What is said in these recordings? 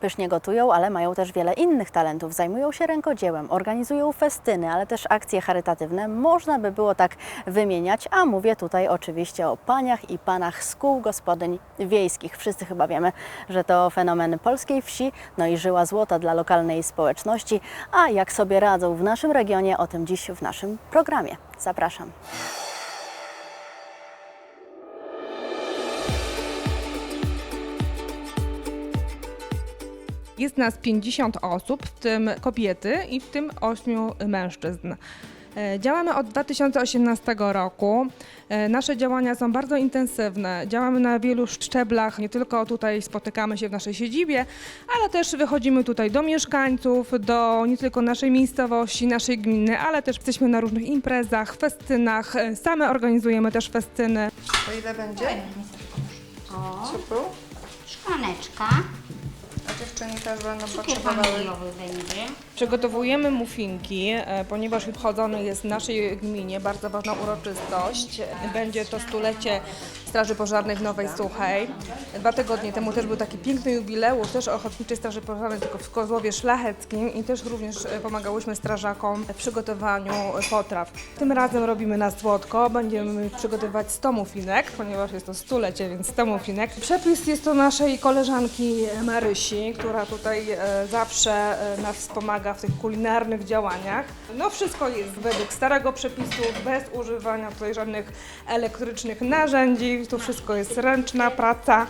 Pysznie gotują, ale mają też wiele innych talentów. Zajmują się rękodziełem, organizują festyny, ale też akcje charytatywne. Można by było tak wymieniać, a mówię tutaj oczywiście o paniach i panach z kół gospodyń wiejskich. Wszyscy chyba wiemy, że to fenomen polskiej wsi, no i żyła złota dla lokalnej społeczności. A jak sobie radzą w naszym regionie, o tym dziś w naszym programie. Zapraszam. Jest nas 50 osób, w tym kobiety i w tym 8 mężczyzn. E, Działamy od 2018 roku. E, Nasze działania są bardzo intensywne. Działamy na wielu szczeblach. Nie tylko tutaj spotykamy się w naszej siedzibie, ale też wychodzimy tutaj do mieszkańców, do nie tylko naszej miejscowości, naszej gminy, ale też jesteśmy na różnych imprezach, festynach. E, Same organizujemy też festyny. To ile będzie? O, Cukru? szklaneczka. A dziewczyny też będą Cukier potrzebowały. waniliowy będzie. Przygotowujemy muffinki, e, ponieważ obchodzony jest w naszej gminie bardzo ważna uroczystość. Będzie to stulecie Straży Pożarnej w Nowej Suchej. Dwa tygodnie temu też był taki piękny jubileusz, też Ochotniczej Straży Pożarnej, tylko w Kozłowie Szlacheckim i też również e, pomagałyśmy strażakom w przygotowaniu potraw. Tym razem robimy na słodko, będziemy przygotowywać 100 muffinek, ponieważ jest to stulecie, więc 100 muffinek. Przepis jest to naszej koleżanki Marysi, która tutaj e, zawsze e, nas wspomaga w tych kulinarnych działaniach. No wszystko jest według starego przepisu, bez używania tutaj żadnych elektrycznych narzędzi. Tu wszystko jest ręczna praca.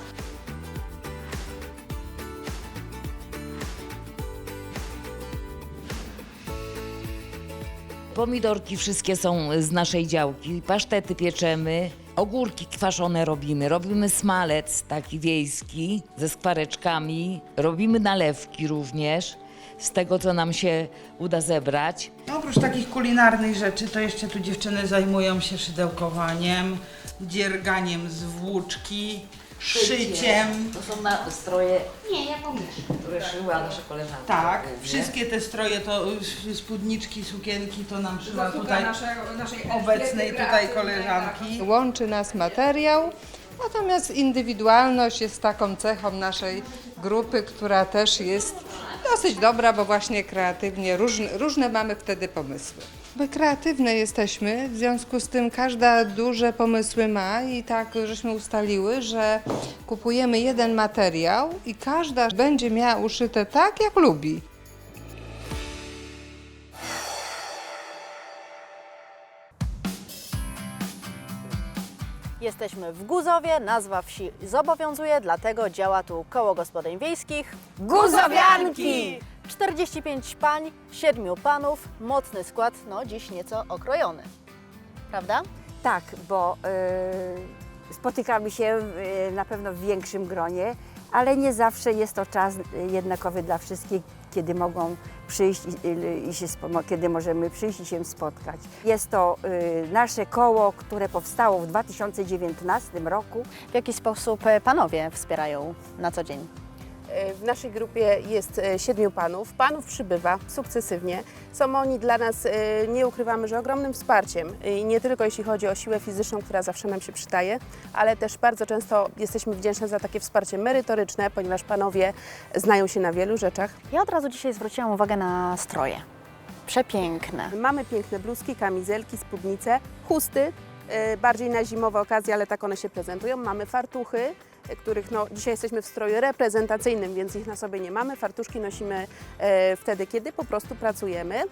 Pomidorki wszystkie są z naszej działki, pasztety pieczemy, ogórki kwaszone robimy, robimy smalec taki wiejski ze skwareczkami, robimy nalewki również z tego, co nam się uda zebrać. No, oprócz takich kulinarnych rzeczy, to jeszcze tu dziewczyny zajmują się szydełkowaniem, dzierganiem z włóczki, szyciem. To są na stroje, Nie, ja pomieszam. które szyła nasze koleżanki. Tak, głównie. wszystkie te stroje, to y, spódniczki, sukienki, to nam szyła tutaj naszej obecnej tutaj koleżanki. Łączy nas materiał, natomiast indywidualność jest taką cechą naszej grupy, która też jest dosyć dobra, bo właśnie kreatywnie, różne, różne mamy wtedy pomysły. My kreatywne jesteśmy, w związku z tym każda duże pomysły ma i tak żeśmy ustaliły, że kupujemy jeden materiał i każda będzie miała uszyte tak, jak lubi. Jesteśmy w Guzowie, nazwa wsi zobowiązuje, dlatego działa tu koło gospodyń wiejskich Guzowianki! 45 pań, 7 panów, mocny skład, no dziś nieco okrojony. Prawda? Tak, bo y, spotykamy się y, na pewno w większym gronie, ale nie zawsze jest to czas y, jednakowy dla wszystkich, kiedy mogą przyjść i, i, się kiedy możemy przyjść i się spotkać. Jest to y, nasze koło, które powstało w 2019 roku. W jaki sposób e, panowie wspierają na co dzień? W naszej grupie jest e, siedmiu panów. Panów przybywa sukcesywnie. Są oni dla nas, e, nie ukrywamy, że ogromnym wsparciem. I nie tylko jeśli chodzi o siłę fizyczną, która zawsze nam się przydaje, ale też bardzo często jesteśmy wdzięczne za takie wsparcie merytoryczne, ponieważ panowie znają się na wielu rzeczach. Ja od razu dzisiaj zwróciłam uwagę na stroje. Przepiękne. Mamy piękne bluzki, kamizelki, spódnice, chusty, e, bardziej na zimowe okazje, ale tak one się prezentują. Mamy fartuchy, e, których no, dzisiaj jesteśmy w stroju reprezentacyjnym, więc ich na sobie nie mamy. Fartuszki nosimy e, wtedy, kiedy po prostu pracujemy.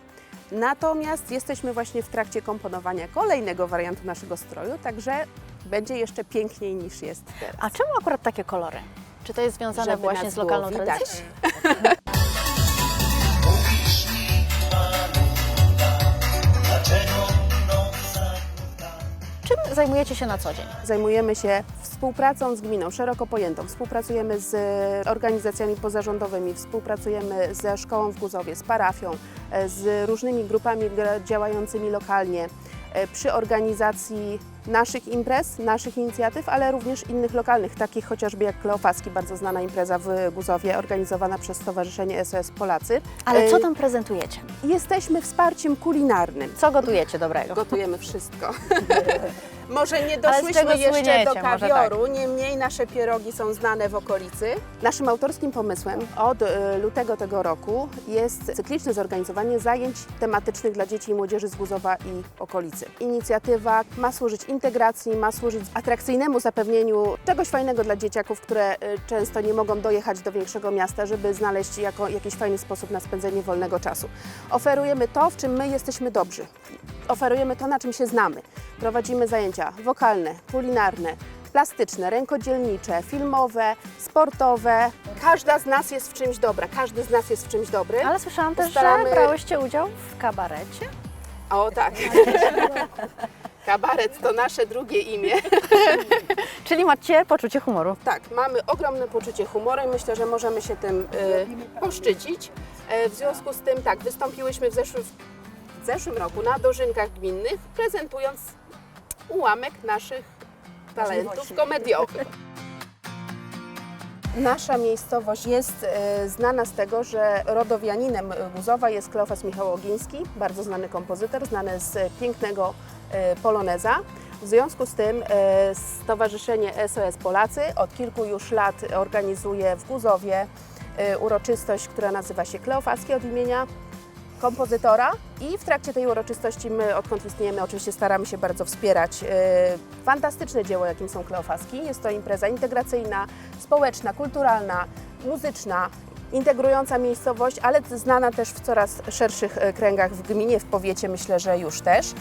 Natomiast jesteśmy właśnie w trakcie komponowania kolejnego wariantu naszego stroju, także będzie jeszcze piękniej niż jest teraz. A czemu akurat takie kolory? Czy to jest związane Żeby właśnie z lokalną tradycją? Czym zajmujecie się na co dzień? Zajmujemy się współpracą z gminą, szeroko pojętą. Współpracujemy z organizacjami pozarządowymi, współpracujemy ze szkołą w Guzowie, z parafią, e, z różnymi grupami działającymi lokalnie. e, przy organizacji naszych imprez, naszych inicjatyw, ale również innych lokalnych, takich chociażby jak Kleofaski, bardzo znana impreza w Guzowie, organizowana przez Stowarzyszenie SOS Polacy. Ale co E, tam prezentujecie? Jesteśmy wsparciem kulinarnym. Co gotujecie dobrego? Gotujemy wszystko. Może nie doszłyśmy jeszcze do Może tak. kawioru, niemniej nasze pierogi są znane w okolicy. Naszym autorskim pomysłem od e, lutego tego roku jest cykliczne zorganizowanie zajęć tematycznych dla dzieci i młodzieży z Guzowa i okolicy. Inicjatywa ma służyć integracji, ma służyć atrakcyjnemu zapewnieniu czegoś fajnego dla dzieciaków, które e, często nie mogą dojechać do większego miasta, żeby znaleźć jako, jakiś fajny sposób na spędzenie wolnego czasu. Oferujemy to, w czym my jesteśmy dobrzy. Oferujemy to, na czym się znamy. Prowadzimy zajęcia wokalne, kulinarne, plastyczne, rękodzielnicze, filmowe, sportowe. Każda z nas jest w czymś dobra, każdy z nas jest w czymś dobry. Ale słyszałam też, Ustalamy- że brałyście udział w kabarecie. O tak. Kabaret to nasze drugie imię. Czyli macie poczucie humoru. Tak, mamy ogromne poczucie humoru i myślę, że możemy się tym e, poszczycić. E, w związku z tym tak, wystąpiłyśmy w zeszłym, w zeszłym roku na dożynkach gminnych, prezentując ułamek naszych talentów komediowych. Nasza miejscowość jest e, znana z tego, że rodowianinem Guzowa jest Kleofas Michał Ogiński, bardzo znany kompozytor, znany z pięknego e, poloneza. W związku z tym e, Stowarzyszenie SOS Polacy od kilku już lat organizuje w Guzowie e, uroczystość, która nazywa się Kleofaski od imienia kompozytora i w trakcie tej uroczystości my, odkąd istniejemy, oczywiście staramy się bardzo wspierać e, fantastyczne dzieło, jakim są Kleofaski. Jest to impreza integracyjna, społeczna, kulturalna, muzyczna, integrująca miejscowość, ale znana też w coraz szerszych e, kręgach w gminie, w powiecie myślę, że już też.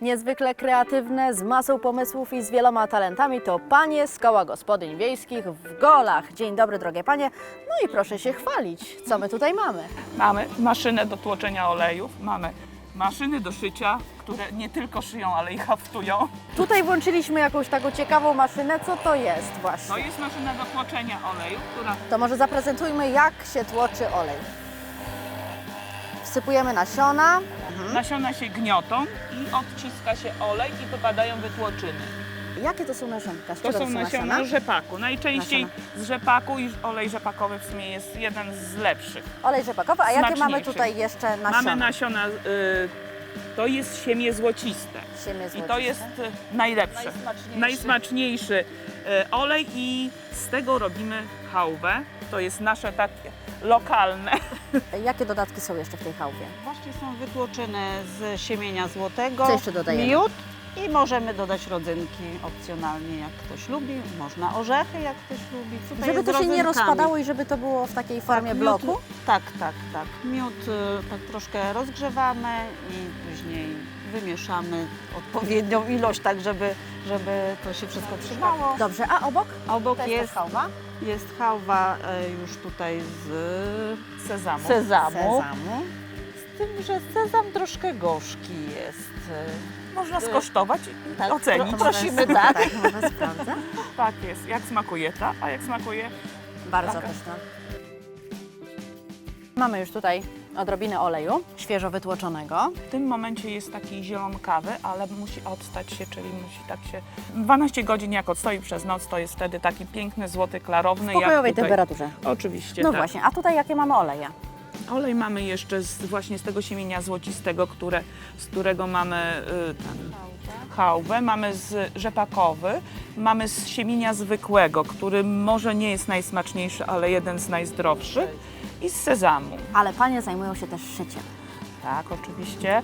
Niezwykle kreatywne, z masą pomysłów i z wieloma talentami to panie z koła gospodyń wiejskich w Golach. Dzień dobry, drogie panie. No i proszę się chwalić, co my tutaj mamy. Mamy maszynę do tłoczenia olejów, mamy maszyny do szycia, które nie tylko szyją, ale i haftują. Tutaj włączyliśmy jakąś taką ciekawą maszynę. Co to jest To właśnie? jest maszyna do tłoczenia oleju, która To może zaprezentujmy, jak się tłoczy olej. Wsypujemy nasiona. Nasiona się gniotą i odciska się olej i wypadają wytłoczyny. Jakie to są nasionka? Z To czego są nasiona rzepaku. Najczęściej z rzepaku i olej rzepakowy w sumie jest jeden z lepszych. Olej rzepakowy. A jakie mamy Smaczniejszy. tutaj jeszcze nasiona? Mamy nasiona, y, to jest siemię złociste. I to jest y, najlepsze. Najsmaczniejszy y, olej i z tego robimy chałwę. To jest nasze takie lokalne. Jakie dodatki są jeszcze w tej chałwie? Właśnie są wytłoczone z siemienia złotego. Co jeszcze dodajemy? Miód i możemy dodać rodzynki opcjonalnie, jak ktoś lubi. Można orzechy, jak ktoś lubi. Tutaj Żeby to się nie rozpadało i żeby to było w takiej formie miód- bloku? Tak, tak, tak. Miód y, tak troszkę rozgrzewamy i później wymieszamy odpowiednią ilość, tak żeby, żeby to się wszystko trzymało. Dobrze, a obok? A obok To jest, jest, też chałwa? jest chałwa y, już tutaj z Sezamu. sezamu. Sezamu. Z tym, że sezam troszkę gorzki jest. Można skosztować i Tak, ocenić. pro- prosimy, tak. Tak. Tak jest. Jak smakuje ta, a jak smakuje Bardzo Taka. pyszna. Mamy już tutaj odrobinę oleju, świeżo wytłoczonego. W tym momencie jest taki zielonkawy, ale musi odstać się, czyli musi tak się... 12 godzin jak odstoi przez noc, to jest wtedy taki piękny, złoty, klarowny. W pokojowej jak tutaj. temperaturze. Oczywiście, No tak. właśnie, a tutaj jakie mamy oleje? Olej mamy jeszcze z, właśnie z tego siemienia złocistego, które, z którego mamy y, ten, chałwę, mamy z rzepakowy, mamy z siemienia zwykłego, który może nie jest najsmaczniejszy, ale jeden z najzdrowszych i z sezamu. Ale panie zajmują się też szyciem. Tak, oczywiście.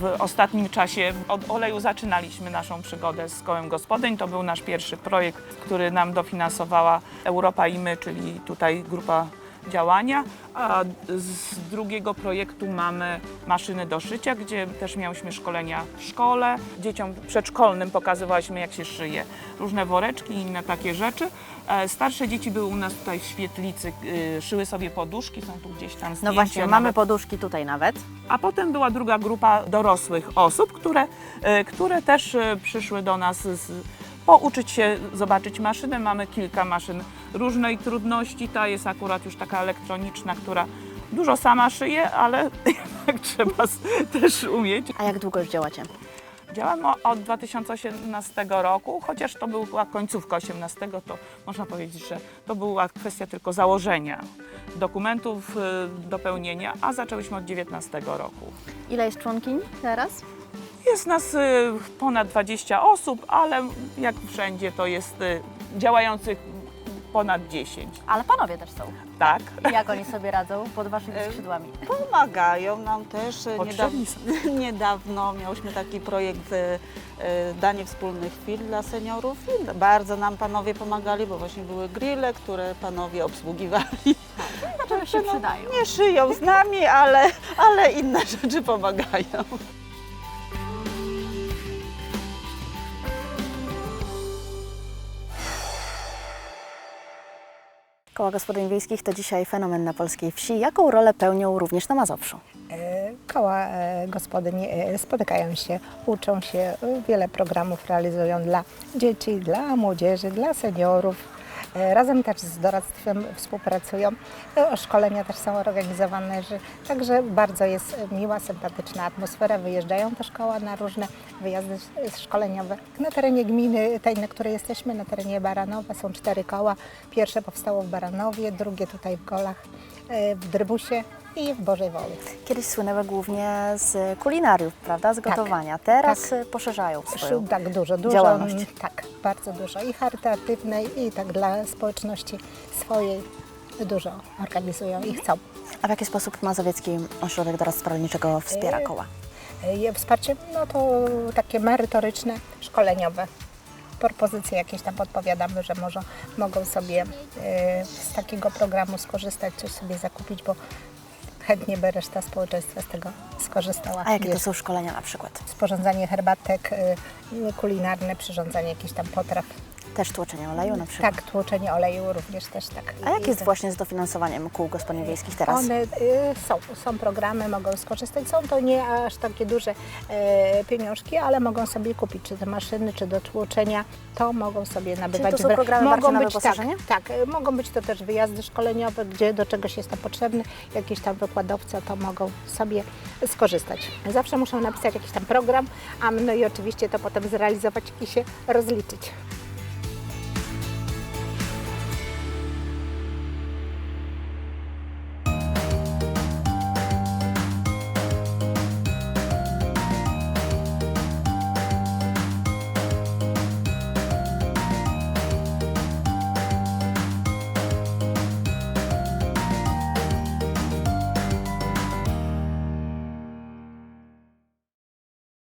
W ostatnim czasie od oleju zaczynaliśmy naszą przygodę z kołem gospodyń. To był nasz pierwszy projekt, który nam dofinansowała Europa i my, czyli tutaj grupa działania. A z drugiego projektu mamy maszyny do szycia, gdzie też miałyśmy szkolenia w szkole. Dzieciom przedszkolnym pokazywaliśmy, jak się szyje różne woreczki i inne takie rzeczy. E, Starsze dzieci były u nas tutaj w świetlicy, y, szyły sobie poduszki, są tu gdzieś tam zdjęcia. No właśnie, mamy nawet. poduszki tutaj nawet. A potem była druga grupa dorosłych osób, które, e, które też e, przyszły do nas z, pouczyć się, zobaczyć maszynę. Mamy kilka maszyn różnej trudności. Ta jest akurat już taka elektroniczna, która dużo sama szyje, ale jednak trzeba też umieć. A jak długo już działacie? Działam od 2018 roku, chociaż to była końcówka 18, to można powiedzieć, że to była kwestia tylko założenia dokumentów, y, dopełnienia, a zaczęłyśmy od 19 roku. Ile jest członkiń teraz? Jest nas y, ponad 20 osób, ale jak wszędzie to jest y, działających ponad 10. Ale panowie też są. Tak. I jak oni sobie radzą pod waszymi skrzydłami? Pomagają nam też. e, Potrzebni Niedawno, niedawno miałyśmy taki projekt e, e, Danie wspólnych chwil dla seniorów i bardzo nam panowie pomagali, bo właśnie były grille, które panowie obsługiwali. Dlaczego się przydają? Nie szyją z nami, ale, ale inne rzeczy pomagają. Koła gospodyń wiejskich to dzisiaj fenomen na polskiej wsi. Jaką rolę pełnią również na Mazowszu? E, Koła e, gospodyń e, spotykają się, uczą się, wiele programów realizują dla dzieci, dla młodzieży, dla seniorów. E, Razem też z doradztwem współpracują. E, Szkolenia też są organizowane, że, także bardzo jest miła, sympatyczna atmosfera. Wyjeżdżają też koła na różne wyjazdy sz- szkoleniowe. Na terenie gminy, tej, na której jesteśmy, na terenie Baranowa są cztery koła. Pierwsze powstało w Baranowie, drugie tutaj w Golach, e, w Drybusie i w Bożej Woli. Kiedyś słynęły głównie z kulinariów, prawda? Z gotowania. Teraz tak. poszerzają swoją. Tak, dużo, dużo. działalność. Tak, bardzo dużo. I charytatywnej, i tak dla społeczności swojej dużo organizują i chcą. A w jaki sposób Mazowiecki Ośrodek Doradztwa Rolniczego wspiera E, koła? Je Wsparcie, no to takie merytoryczne, szkoleniowe. Propozycje jakieś tam podpowiadamy, że może mogą sobie e, z takiego programu skorzystać, coś sobie zakupić, bo chętnie by reszta społeczeństwa z tego skorzystała. A jakie to są szkolenia na przykład? Sporządzanie herbatek, e, kulinarne, przyrządzanie jakichś tam potraw. Też tłoczenie oleju na przykład? Tak, tłuczenie oleju również też tak. A jak jest właśnie z dofinansowaniem kół gospodyń wiejskich teraz? One y, są, są programy, mogą skorzystać. Są to nie aż takie duże e, pieniążki, ale mogą sobie kupić czy te maszyny, czy do tłuczenia. To mogą sobie nabywać. to są programy mogą być? Tak, tak, e, mogą być to też wyjazdy szkoleniowe, gdzie do czegoś jest to potrzebny. Jakiś tam wykładowca, to mogą sobie skorzystać. Zawsze muszą napisać jakiś tam program, a no i oczywiście to potem zrealizować i się rozliczyć.